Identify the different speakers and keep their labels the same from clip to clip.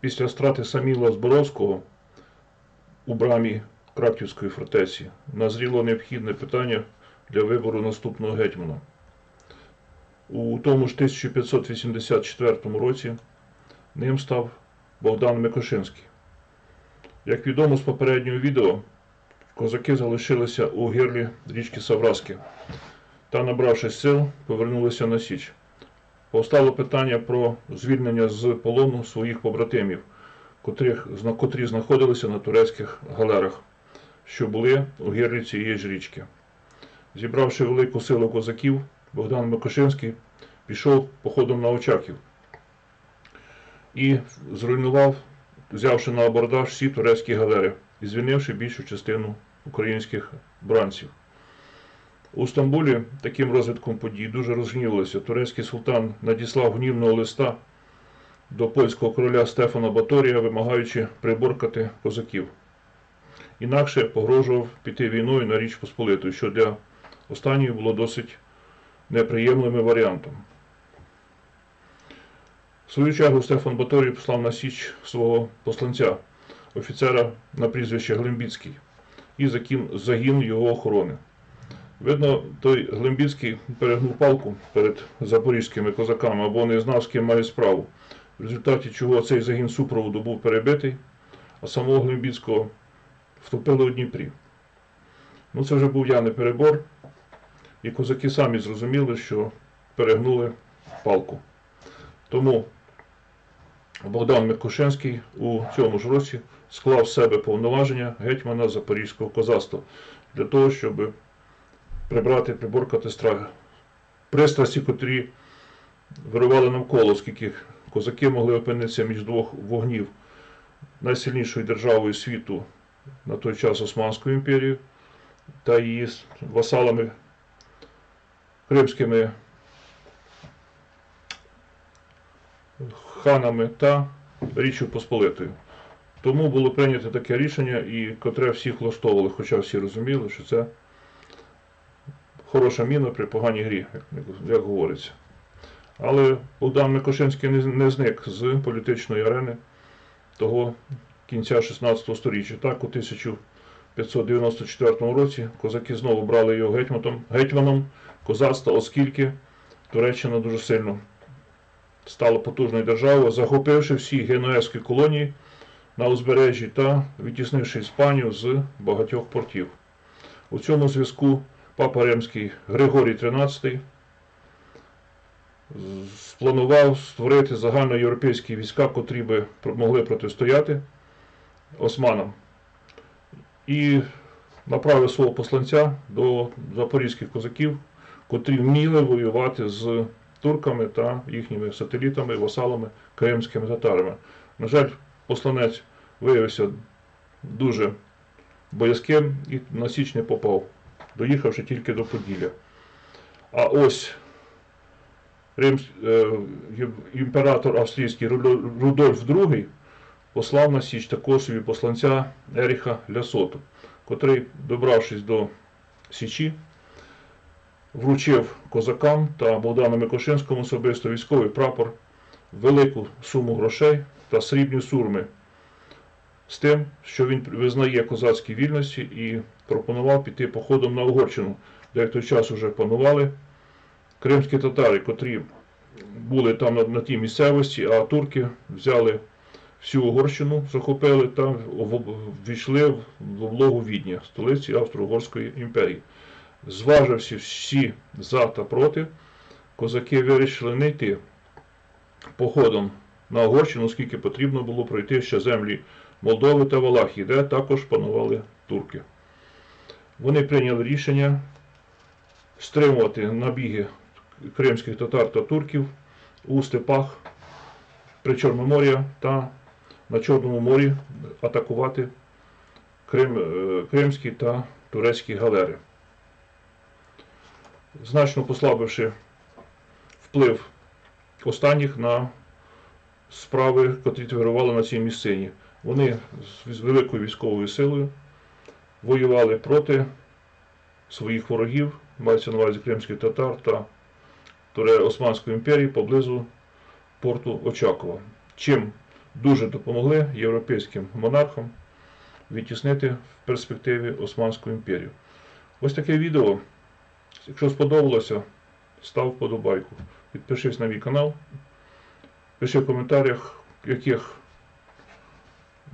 Speaker 1: після страти Саміла Зборовського у брамі Краківської фортеці назріло необхідне питання для вибору наступного гетьмана. У тому ж 1584 році ним став Богдан Микошинський. Як відомо з попереднього відео, козаки залишилися у гирлі річки Савраски та, набравшись сил, повернулися на Січ. Повстало питання про звільнення з полону своїх побратимів, котрих, котрі знаходилися на турецьких галерах, що були у гирлі цієї ж річки. Зібравши велику силу козаків, Богдан Микошинський пішов походом на Очаків і зруйнував, взявши на абордаж всі турецькі галери і звільнивши більшу частину українських бранців. У Стамбулі таким розвитком подій дуже розгнівалися. Турецький султан надіслав гнівного листа до польського короля Стефана Баторія, вимагаючи приборкати козаків. Інакше погрожував піти війною на Річ Посполиту, що для останньої було досить неприємним варіантом. В свою чергу Стефан Баторій послав на Січ свого посланця, офіцера на прізвище Глимбіцький, і загін його охорони. Видно, той Глимбіцький перегнув палку перед запорізькими козаками або не знав, з ким має справу, в результаті чого цей загін супроводу був перебитий, а самого Глимбіцького втопили у Дніпрі. Ну, це вже був явний перебор, і козаки самі зрозуміли, що перегнули палку. Тому Богдан Микошинський у цьому ж році склав з себе повноваження гетьмана Запорізького козацтва для того, щоб прибрати, приборкати страх. Пристрасті, котрі вирували навколо, оскільки козаки могли опинитися між двох вогнів найсильнішою державою світу на той час Османською імперією та її васалами кримськими ханами та Річчю Посполитою. Тому було прийнято таке рішення, і котре всіх влаштовували, хоча всі розуміли, що це хороша міна при поганій грі, як, як говориться. Але Богдан Микошинський не, не зник з політичної арени того кінця 16 століття. Так, у 1594 році козаки знову брали його гетьманом, гетьманом козацтва, оскільки Туреччина дуже сильно стала потужною державою, захопивши всі генуезькі колонії на узбережжі та відтіснивши Іспанію з багатьох портів. У цьому зв'язку Папа Римський Григорій XIII спланував створити загальноєвропейські війська, котрі би могли протистояти османам. І направив свого посланця до запорізьких козаків, котрі вміли воювати з турками та їхніми сателітами, васалами, кримськими татарами. На жаль, посланець виявився дуже боязким і на січ не попав, доїхавши тільки до Поділля. А ось Рим, е, імператор австрійський Рудольф II послав на Січ такого собі посланця Еріха Лясоту, котрий, добравшись до Січі, вручив козакам та Богдану Микошинському особисто військовий прапор, велику суму грошей та срібні сурми з тим, що він визнає козацькі вільності і пропонував піти походом на Угорщину, де в той час уже панували кримські татари, котрі були там на, на тій місцевості, а турки взяли всю Угорщину, захопили та ввійшли в облогу Відня, столиці Австро-Угорської імперії. Зваживши всі за та проти, козаки вирішили не йти походом на Угорщину, оскільки потрібно було пройти ще землі Молдови та Валахії, де також панували турки. Вони прийняли рішення стримувати набіги кримських татар та турків у степах Причорномор'я та на Чорному морі атакувати Крим, е, кримські та турецькі галери значно послабивши вплив останніх на справи, котрі творували на цій місцині. Вони з великою військовою силою воювали проти своїх ворогів, мається на увазі кримських татар та Османської імперії поблизу порту Очакова. Чим дуже допомогли європейським монархам відтіснити в перспективі Османську імперію. Ось таке відео. Якщо сподобалося, став вподобайку. Підпишись на мій канал. Пиши в коментарях, яких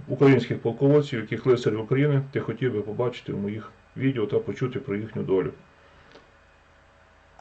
Speaker 1: українських полководців, яких лицарів України ти хотів би побачити в моїх відео та почути про їхню долю.